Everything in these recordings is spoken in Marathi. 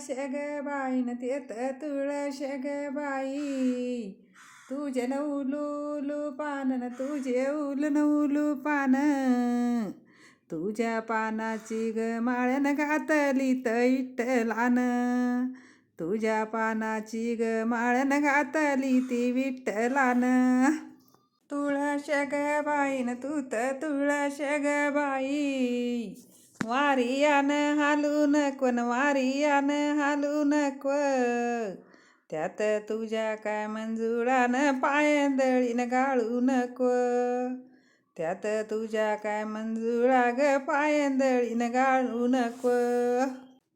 शेग बाईन तेत तुळश ग बाई तुझे नवलुलू पान न तुझे उल नवलू पान तुझ्या पानाची ग माळ्यान घातली तैटलान तुझ्या पानाची ग माळ्यान घातली ती विठ्ठलान तुळश ग बाईन तू तर तुळश ग बाई वारियान हालू नको वारियान हालू नको त्यात तुझ्या काय मंजुळानं पायंदळीन गाळू नको त्यात तुझ्या काय मंजुळा ग पायंदळीन गाळू नको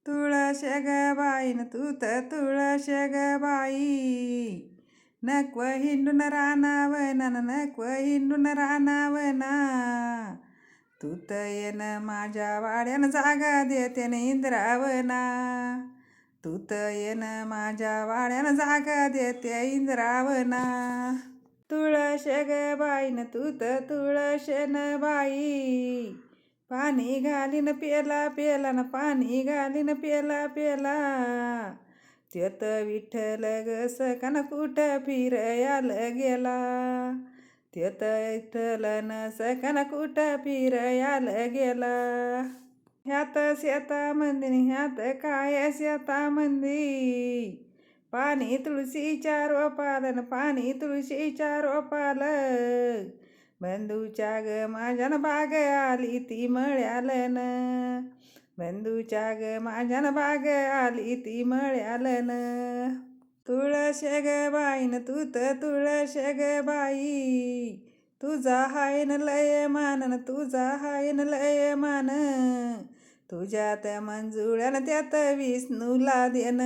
तुळस ग बाईन तू तर तुळश ग बाई. नक्व हिंडून रानावना नक्व हिंडून रानावना तूत येन माझ्या वाड्यान जागा देते न इंद्रावना. तूत येन माझ्या वाड्यान जागा देते इंद्रावना. तुळश ग बाईन तूत तुळशन बाई. पाणी घालीन पेला पेला न पाणी घालीन पेला पेला. त्यात विठ्ठल ग सकन कुठं फिरयाल गेला? त्यात विठ्ठल न सकन कुठं फिरयाल गेला। ह्यात शेता मंदी ह्यात काय शेता मंदी? पाणी तुळशीच्या रोपालन पाणी तुळशीच्या रोपाल बंधूच्या ग माझ्यान बाग आली ती मळ्यालन। बंधूच्या ग माझ्यान बाग आली ती मळ्यालन। ग बाईन तू तर तुळश ग बाई. तुझा हायन लय मानन तुझा हायन लय मान. तुझ्या त्या मंजुळ्यान त्यात विष्णूला देन